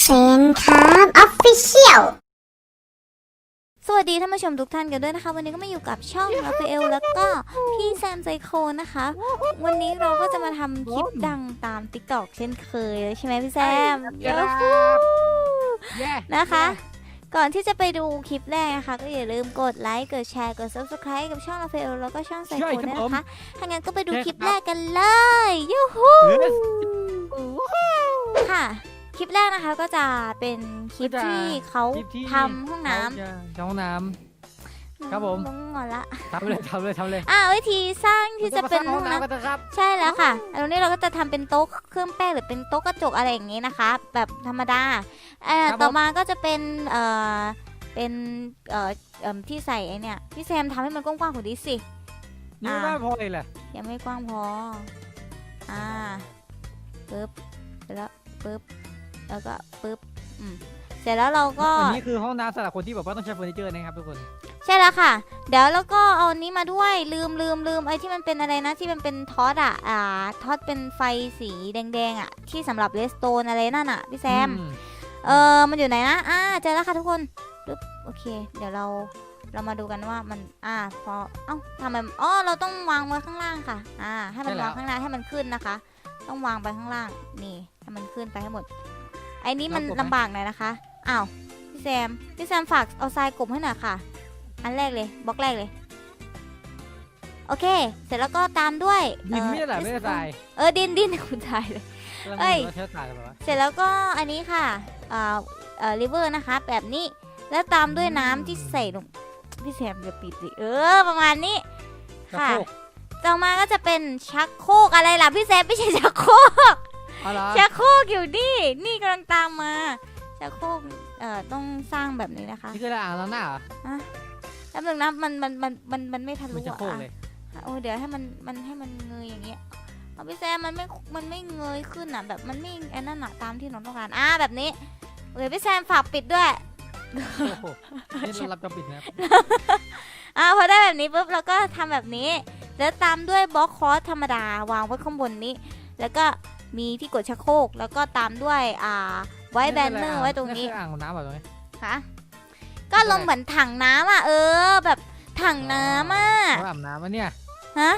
เซนครับออฟฟิเชียลสวัสดีท่านผู้ชมทุกท่านกันด้วยนะคะ วันนี้ก็มาอยู่กับช่องราฟาเอลแล้วก็พี่แซมไซโคนะคะ วันนี้เราก็จะมาทำคลิปดังตาม t ิ k t o k เช่นเคยเลยใช่ไหมพี่แซมใช่ครับยูฮูแย่นะคะ ก่อนที่จะไปดูคลิปแรกนะคะ ก็อย่าลืมกดไลค์กดแชร์กด subscribe กับช่องราฟาเอลแล้วก็ช่องไซโคด้วยนะคะถ้างั้นก็ไปดูคลิปแรกกันเลยยูฮูค่ะ คลิปแรกนะคะก็จะเป็นคลิปที่เขาทำห้องน้ำทำห้องน้ครับผมน้องงอนละำทำเลยทำเลยทำเลยอ่าวิธีสร้างที่จะเป็นห้ห้อองงน้ำน้ำกันนะครับ ใช่แล้วค่ะตรงนี้เราก็จะทำเป็นโต๊ะเครื่องแป้งหรือเป็นโต๊ะกระจกอะไรอย่างนี้นะคะ แบบธรรมดาเอ่อต่อมาก็จะเป็นเอ่อเป็นเอ่อเอิ่มที่ใส่ไอเนี่ยพี่แซมทำให้มันกว้างๆกว่านี้สินี่ไม่พอเลยแหละยังไม่กว้างพอ อ่าปึ๊บเสร็จแล้วปึ๊บ แล้วก็ปึ๊บอืมเสร็จแล้วเราก็ อันนี้คือห้องน้ำสำหรับคนที่แบบว่าต้องใช้เฟอร์นิเจอร์นะครับทุกคน ใช่แล้วค่ะ เดี๋ยวแล้วก็เอาอันนี้มาด้วยลืมลืมลืมไอ้ที่มันเป็นอะไรนะที่มันเป็นท็อตอะอ่าท็อตเป็นไฟสีแดงๆอะที่สำหรับเลสโตนอะไรนั่นอะพี่แซม อืเออมันอยู่ไหนนะ อ่า เจอแล้วค่ะทุกคนปึ๊บโอเค เดี๋ยวเรา เรามาดูกันว่ามัน อ่า พอ เอ้าทำไมอ๋อ เราต้องวางไว้ข้างล่างค่ะ อ่า ให้มันวางข้างล่างให้มันขึ้นนะคะ ต้องวางไปข้างล่าง นี่ ให้มันขึ้นไปให้หมดไอ้นี้มันลำบากหน่อยนะคะ อ้าว พี่แซม พี่แซมฝากเอาทรายกลบให้หน่อยค่ะ อันแรกเลย บล็อกแรกเลย โอเค เสร็จแล้วก็ตามด้วยดินเอ่อไม่ได้หรอไม่ได้ทรายเออดินดินคุณทรายเลย เอ้ยเราใช้ทรายหรือเปล่าวะเสร็จแล้วก็อันนี้ค่ะ เอ่อ เอ่อริเวอร์นะคะ แบบนี้ แล้วตามด้วยน้ำที่ใส่ลง พี่แซมจะปิดสิเออ ประมาณนี้ ค่ะชักโครกต่อมาก็จะเป็นชักโครกอะไรล่ะพี่แซมไม่ใช่ชักโครก เอาละชักโครกอยู่นี่ นี่กำลังตามมาชักโครกเอ่อต้องสร้างแบบนี้นะคะนี่คืออะไรอ่างล้างหน้าเหรอแล้วนึงนะมันมันมันมันมันไม่ทะไม่ลุชักอะโครกเลยอะโอ้เดี๋ยวให้มันมันให้มันเงยอย่างเงี้ยเอาพี่แซมมันไม่มันไม่เงยขึ้นอะ แบบมันไม่ไอ้นั่นอะตามที่น้องต้องการอ่าแบบนี้เอ้ยพี่แซมฝากปิดด้วย โอ้โหนี่เรารับจำปิดนะครับอ่าพอได้แบบนี้ปุ๊บเราก็ทำแบบนี้ แล้วตามด้วยบล็อกคอสธรรมดาวางไว้ข้างบนนี้ แล้วก็ มีที่กดชักโครกแล้วก็ตามด้วยอ่าไว้แบนเนอร์ไว้ตรงนี้คืออ่างน้ำแบบตรงนี้ค่ะก็ลงเหมือนถังน้ำอะเออ แบบถังน้ำอะเขาอาบน้ำวะเนี่ยฮะ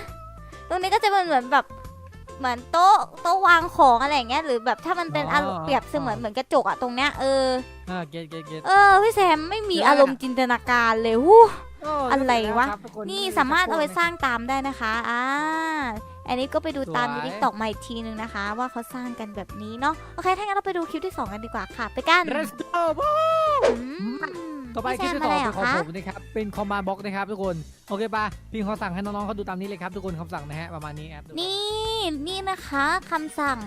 ตรงนี้ก็จะเป็นเหมือนแบบเหมือนโต๊ะโต๊ะวางของอะไรอย่างเงี้ยหรือแบบถ้ามันเป็นอารมณ์เปรียบเสมือนเหมือนกระจกอะตรงเนี้ยเออเออเกตเกตเกตเออพี่แซมไม่มีอารมณ์จินตนาการเลยวู้โอ้อะไรวะครับทุกคนี่สามารถเอาไปสร้างตามได้นะคะอ่า อันนี้ก็ไปดูตามในสวยทิกตอกมาอีกทีนึงนะคะ ว่าเขาสร้างกันแบบนี้เนาะโอเคถ้างั้นเราไปดูคลิปที่สองกันดีกว่าค่ะ ไปกันเรสโตบอืมต่อไปคพี่ลิปแซมที่สอะอไรงเหรเป็อนของคะผมนะครับเป็นคอมมานด์บ็อกนะครับทุกคนโอเคป่ะพิมพ์คำสั่งให้น้องๆเขาดูตามนี้เลยครับทุกคนคำสั่งนะฮะประมาณนี้ครับนี่นี่นะคะคำสั่ง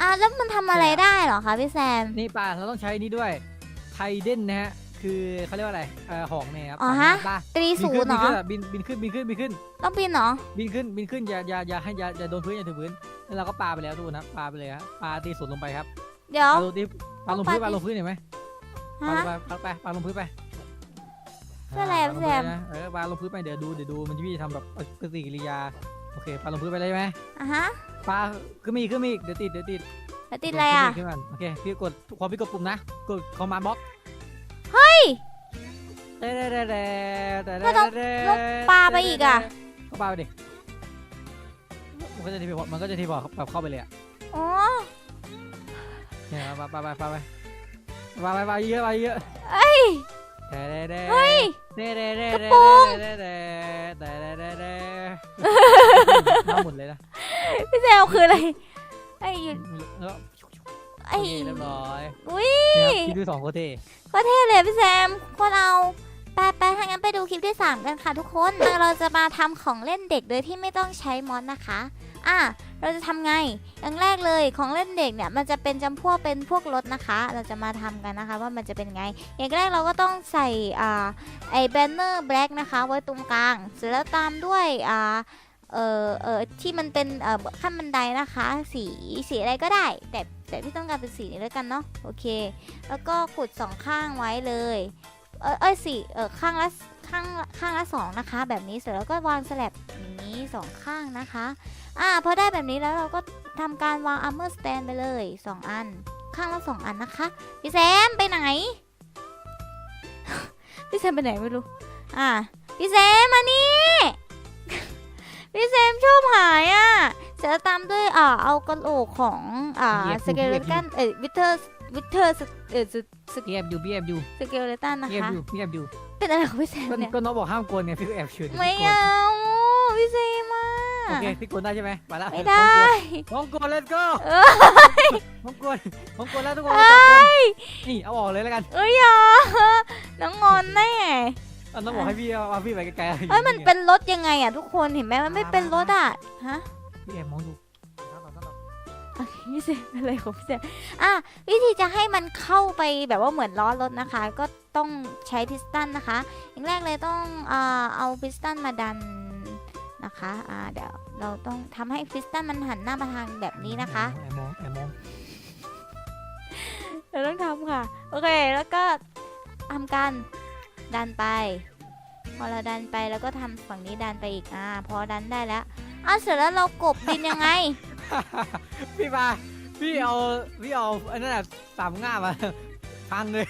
อ่าแล้วมันทำอะไรได้เหรอคะพี่แซมนี่ป่ะเราต้องใช้นี่ด้วยไทเดนนะฮะ คือเขาเรียกว่าอะไรเอ่อหอกเนี่ยครับอ๋อฮะป่ะตรีบินศูขึ้นนย์เหรอบินขึ้นบินขึ้นบินขึ้นบินขึ้นต้องบินเหรอ บินขึ้นบินขึ้นอย่าอย่าอย่าให้อย่าอย่าโดนพื้นอย่าถึงพื้นแล้วเราก็ปาไปแล้วทุกคนนะปาไปเลยฮะปาตีศูนย์ลงไปครับเดี๋ยวปาลงตีปาลงพื้นปาลงพื้นเห็นไหมปาลฮะงไปปาไปปาลงพื้นไปเพื่ออะไราปาลงพื้นแซมนะเออปาลงพื้นไปเดี๋ยวดูเดี๋ยวดูมันจะมีทำแบบปฏิกิริยาโอเคปาลงพื้นไปเลยไหมอะฮะปาขึ้นมาอีกขึ้นมาอีกเดี๋ยวติดเดี๋ยวติด แล้วติดอะไรอะ ขึ้นมาโอเค พี่กดพอพี่กดปุ่มนะ กดคอมมานด์บ็อก เฮ้ยเด้เด้เด้เด้เด้ไม่ต้องเด้แล้วปาไปอีกอะก็ปาไปดิ มันก็จะทีพอมันก็จะทีพอแบบเข้าไปเลยอะอ๋อเนี่ยปาปาปาปาไปปาไปปาเยอะปาเยอะเอ้ยเด้เด้เด้เฮ้ยเด้เด้เด้กระเด้โปรงเด้เด้เด้เด้เด้เด้น้ำหมดเลยนะพี่แซวคืออะไรไอ้หยุดแล้ว ไอ้โอเคเรียบร้อยอุ้ยเนี่ยครับพี่ดูสองโคตรเท่ก็เท่เลยพี่แซมโคนเอาไปไปถ้างั้นไปดูคลิปที่ 3 กันค่ะทุกคนเราจะมาทำของเล่นเด็กโดยที่ไม่ต้องใช้มอสนะคะ อะเราจะทำไง อย่างแรกเลยของเล่นเด็กเนี่ยมันจะเป็นจำพวกเป็นพวกรถนะคะ เราจะมาทำกันนะคะว่ามันจะเป็นไง อย่างแรกเราก็ต้องใส่อ่าไอ้แบนเนอร์แบล็กนะคะไว้ตรงกลาง เสร็จแล้วตามด้วยอ่า เออเออที่มันเป็นเอ่อขั้นบันไดนะคะ สีสีอะไรก็ได้ แต่แต่พี่ต้องการเป็นสีนี้แล้วกันเนาะโอเค แล้วก็ขุดสองข้างไว้เลยเออเอ้ยสีเออข้างละข้างข้างละสองนะคะ แบบนี้เสร็จแล้วก็วางสลับอย่างนี้สองข้างนะคะอ่าพอได้แบบนี้แล้วเราก็ทำการวาง armor stand ไปเลย 2 อัน ข้างละสองอันนะคะพี่แซมไปไหนพี่แซมไปไหนไม่รู้อะพี่แซมมานี่ พี่แซมชอบหายอะเสร็จแล้วตามด้วยอ่าเอากระโหลกของอ่าสเกเลตันเอ้ยวิเทอร์วิเทอร์เอ่อสพี่แอบอยู่พี่แอบอยู่สเกเลตันนะพี่แอบคะอยู่พี่แอบอยู่เป็นอะไรของพี่แซมก็เนี่ยก็น้องบอกห้ามโกนไงพี่ก็แอบเฉยไม่เอาพี่แซมอะโอเคพี่โกนได้ใช่ไหมไปละไม่ได้น้องโกน let's go เออน้องโกนน้องโกนแล้วทุกคนเราสองคนนี่เอาออกเลยแล้วกันเอ้ยอย่าน้องงอนแน่เอาน้องบอกให้พี่เอาเอาพี่ไปไกลๆเอ้ยมันเป็นรถยังไงอะทุกคนเห็นไหมมันไม่เป็นรถอะฮะพี่แอบมองดูโอเคพี่เซนอะไรของพี่เซนอะวิธีจะให้มันเข้าไปแบบว่าเหมือนล้อรถนะคะ ก็ต้องใช้พิสตันนะคะอย่างแรกเลยต้องอ่าเอาพิสตันมาดันนะคะอ่าเดี๋ยวเราต้องทำให้พิสตันมันหันหน้ามาทางแบบนี้นะคะแอบมองแอบมองเราต้องทำค่ะ โอเค แล้วก็ทำการ ดันไป พอเราดันไปแล้วก็ทำฝั่งนี้ดันไปอีก อ่า พอดันได้แล้วอะเสร็จแล้วเรากบดินยังไง พี่มาพี่เอาพี่เอาอันนั้นแบบสามง่ามาพังเลย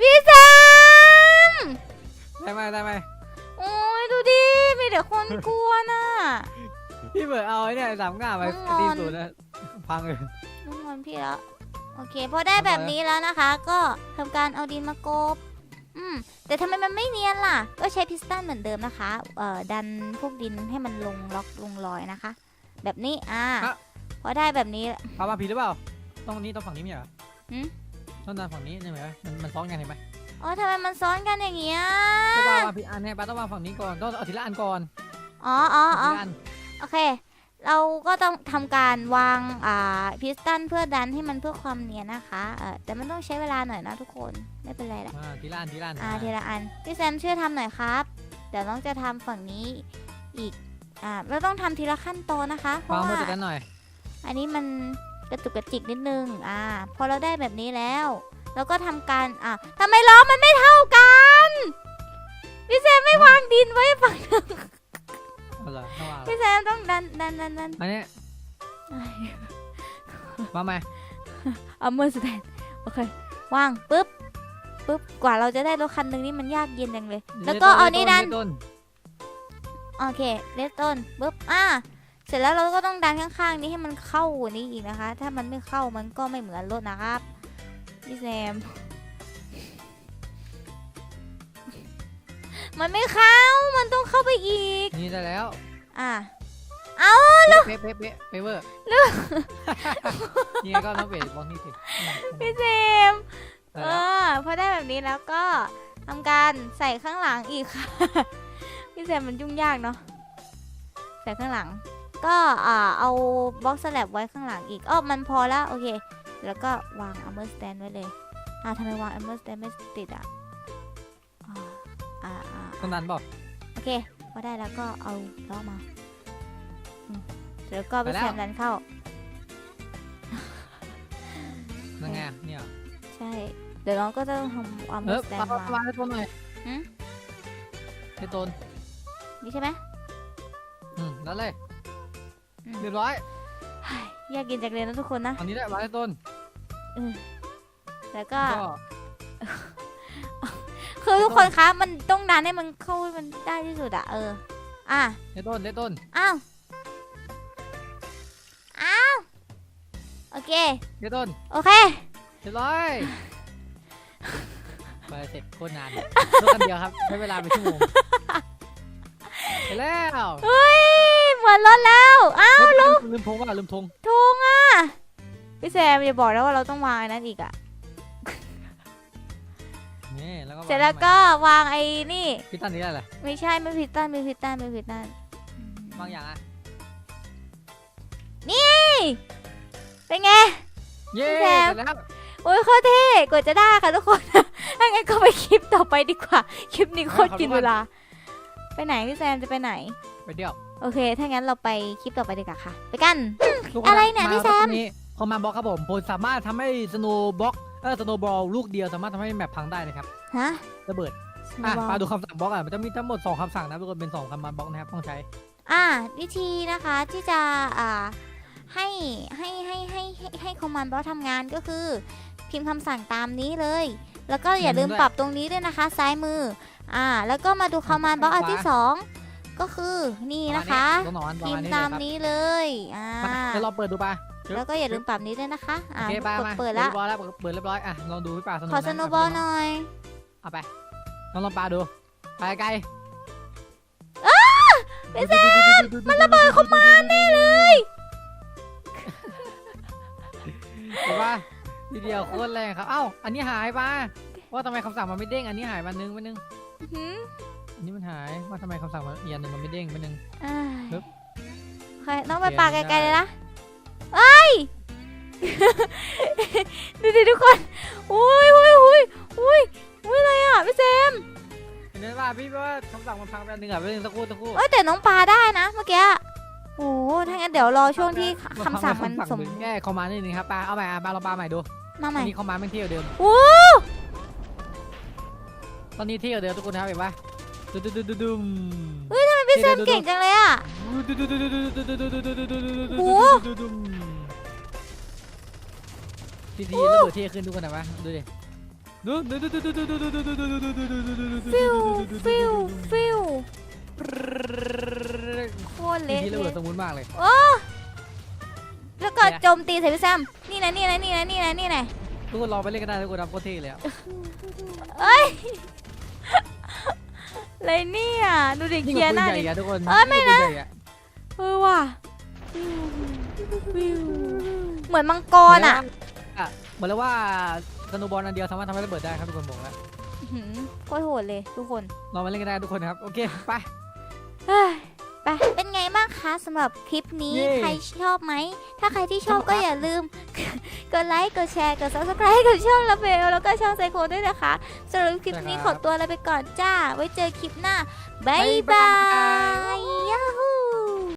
พี่แซมได้ไหมได้ไหมโอ้ยดูดิมีแต่คนกลัวน่ะพี่เบิร์ดเอาไอ้เนี่ยสามง่ามาน้องงอนตีสูตรนะพังเลยน้องงอนพี่แล้วโอเคพอได้แบบนี้แล้วนะคะ ก็ทำการเอาดินมากบ อืมแต่ทำไมมันไม่เนียนล่ะ ก็ใช้พิสตันเหมือนเดิมนะคะ เอ่อดันพวกดินให้มันลงล็อกลงรอยนะคะ แบบนี้อ่าพอได้แบบนี้เอามาผิดหรือเปล่า ต้องนี้ต้องฝั่งนี้ไม่ใช่เหรอหืม ต้องดันฝั่งนี้ใช่ไหมมันมันซ้อนกันเห็นไหมอ๋อทำไมมันซ้อนกันอย่างเงี้ยต้องวางมาผิดอันเนี่ยป้าต้องวางฝั่งนี้ก่อนต้องเอาทีละอันก่อนอ๋ออ๋ออ๋อทีละอันโอเค เราก็ต้องทำการวางอ่าพิสตันเพื่อดันให้มันเพื่อความเนียนนะคะเออแต่มันต้องใช้เวลาหน่อยนะทุกคนไม่เป็นไรหรอกอ่าทีละอันทีละอันอ่าทีละอันพี่แซมช่วยทำหน่อยครับ เดี๋ยวน้องจะทำฝั่งนี้อีกอ่าเราต้องทำทีละขั้นตอนนะคะเพวางราะมือว่าจัดกันหน่อยอันนี้มันกระตุกกระจิกนิดนึงอ่าพอเราได้แบบนี้แล้วเราก็ทำการอ่าทำไมล้อมันไม่เท่ากันพี่แซมไม่วางดินไว้ฝั่ง เอาเหรอต้องวางพี่แซมต้องดันดันดันดันอันนี้วางไหมเอามือสแตนโอเควางปุ๊บปุ๊บกว่าเราจะได้รถคันหนึ่งนี่มันยากเย็นจังเลย แล้วก็เอานี่ดัน ต้นโอเคเลสต้นปุ๊บอ่าเสร็จแล้วเราก็ต้องดันข้างๆ นี้ให้มันเข้ากว่านี้อีกนะคะ ถ้ามันไม่เข้ามันก็ไม่เหมือนรถนะครับพี่แซม มันไม่เข้า มันต้องเข้าไปอีก นี่ได้แล้วอ่าเป๊ะเป๊ะเป๊ะเป๊ะเวอร์เลือกนี่ก็น้องเบสมองนี่สิพี่แซมได้เอแล้วอพอได้แบบนี้แล้วก็ทำการใส่ข้างหลังอีกค่ะ พี่แซมมันยุ่งยากเนาะ ใส่ข้างหลัง ก็อ่าเอาบล็อกสแลบไว้ข้างหลังอีกอ้อมันพอแล้วโอเค แล้วก็วางอัมเบอร์สแตนไว้เลย อ่าทำไมวางอัมเบอร์สแตนไม่ติดอะอ่าอ่าอ่า ต้องดันบอก โอเคพอได้แล้วก็เอาล้อมาอืมแล้วก็พี่แซมดันเข้า นั่นไงเนี่ยใช่ เดี๋ยวน้องก็จะต้องทำอัมเบเอออร์สแตนวางมาวางให้ต้นหน่อยหืม ให้ต้นนี่ใช่ไหมอืมนั่นเลยอืมเรียบร้อยเฮ้ยอยากกินจากเลยนะทุกคนนะ อันนี้ได้วางให้ต้นเออแล้วก็ ก็ คือทุกคนคะมันต้องดันให้มันเข้าให้มันได้ที่สุดอะเออ อะให้ต้นให้ต้นอ้าวอ้าวโอเคให้ต้นโอเคเรียบร้อยไปเสร็จโคตรนานรถคันเดียวครับใช้เวลาไปชั่วโมงไปแล้วเฮ้ยเหมือนรถแล้วอ้าวเฮ้ยลืมลืมธงว่าลืมธงทุงอะพี่แซมอย่าบอกนะว่าเราต้องวางไอ้นั้นอีกอะ ร็จแล้วก็วางไอ้นี่พี่ตั้นนี่ได้อะไรไม่ใช่ไม่ผิดตันไม่ผิดตันไม่ผิดตันบางอย่างอะเป็นไง เย้พี่เสแซร็มจแล้วโอ้ยโคตรเท่กว่าจะได้ค่ะทุกคน ถ้างั้นก็ไปคลิปต่อไปดีกว่า คลิปนี้โคตรกินเวลา ไปไหนพี่แซมจะไปไหน ไปเดี่ยวโอเค ถ้างั้นเราไปคลิปต่อไปดีกว่าค่ะ ไปกัน ทุกคอะไรเนี่ยาพี่แซมรอบนี้คอมมานด์บล็อกครับผมผมสามารถทำให้สโนว์บล็อกเออสโนว์บอลลูกเดียวสามารถทำให้แมปพังได้นะครับ ฮะระเบิดอะมาดูคำสั่งบล็อกอะมันจะมีทั้งหมด2คำสั่งนะทุกคนเป็น2คำมานด์บล็อกนะครับต้องใช้อ่าวิธีนะคะที่จะอ่าให้ให้ให้ให้ให้ให้คอมมานด์บล็อกทำงานก็คือ พิมพ์คำสั่งตามนี้เลย แล้วก็อย่าลืมปรับตรงนี้ด้วยนะคะ ซ้ายมืออ่าแล้วก็มาดูคอมมานด์บล็อกอันที่สองก็คือนี่นะคะตัวหนอนประพิมาณมพ์นี้ตามเลยนี้เลยอ่าครับมาเดี๋ยวเราเปิดดูปะแล้วก็อย่าลืมปรับนี้ด้วยนะคะโออ่าเคปากดมาเปิดละเรียบร้อยแล้วเปิดเรียบร้อยอะลองดูพี่ป่าสนุกขอสโนว์บอลหน่อย เอาไปลองลองปลาดู ไปไกลพี่แซมมันระเบิดเข้ามาแน่เลยเห็นปะทีเดียวโคตรแรงครับ เอ้า อันนี้หายปะว่าทำไมคำสั่งมันไม่เด้ง อันนี้หายมานึงมานึงหืมอันนี้มันหายว่าทำไมคำสั่งมันอีกอันหนึ่งมันไม่เด้งมานึงอ่าฮึบ โอเคต้องไปเปลี่ยนปาไม่ไกลๆได้เลยนะเอ้ย ดูดิทุกคนอุ้ยอุ้ยอุ้ยอุ้ย อุ้ยอะไรอะพี่เซมเห็นไหมว่าพี่ว่าคำสั่งมันพังไปอันหนึ่งอะไปหนึ่งสักครู่สักครู่ เอ้ยแต่น้องปลาได้นะเมื่อกี้โอ้โหถ้างั้นเดี๋ยวรอช่วงที่คำสั่งมันคำสมแก้คอมมานด์นิดนึงครับปลาเอาใหม่อะปลาลองปลาใหม่ดูมาใหตอม่นนี้คอมมานด์ไม่เที่ยวเดิมโอ้ ตอนนี้เที่ยวเดิมทุกคนครับเห็นปะดุดุดุดุดุมพี่เซมเก่งจังเลยอะ ดุดุดุดุดุดุดุดุดุดุดุดุดุดุโอ้ดุดุดุมทีทีระเบิดเท่ขึ้นทุกคนนะวะดูดิ ดูดูดูดูดูดูดูดูดูดูดูดูดูดูดูดูฟิวฟิวฟิวโคตรทีเละทีระเลเบิดยสมุนมากเลยแล้วก็โจมตีใส่พี่แซมนี่นะนี่นะนี่นะนี่นะนี่นะทุกคนรอไปเล่นกันได้ทุกคนทำโคตรเท่เลยอะอะไรเนี่ยดูดิยิ่งเคลีกยว่าร์หปืน้านใหดิญ่อะทุกคนเอ้ยไม่นะ ยิ่งกว่าปืใหญ่อเออว่ะฟิวเหมือนมังกรอะอะบอกแล้วว่า สโนว์บอลอันเดียวสามารถทำให้ระเบิดได้ครับทุกคนบอกแล้วอื้อหือโคตรโหดเลยทุกคนรอมาเล่นกันได้ทุกคนครับโอเคไป เฮ้ยไปเป็นไงบ้างคะสำหรับคลิปนี้เย้ใครชอบไหม ถ้าใครที่ชอบชอบครับ ก็อย่าลืม กดไลค์ กดแชร์ กด subscribe กับช่องลาเบลแล้วก็ช่องไซโคด้วยนะคะสำหรับคลิปนี้ขอตัวลาไปก่อนจ้า ไว้เจอคลิปหน้า บ๊ายบาย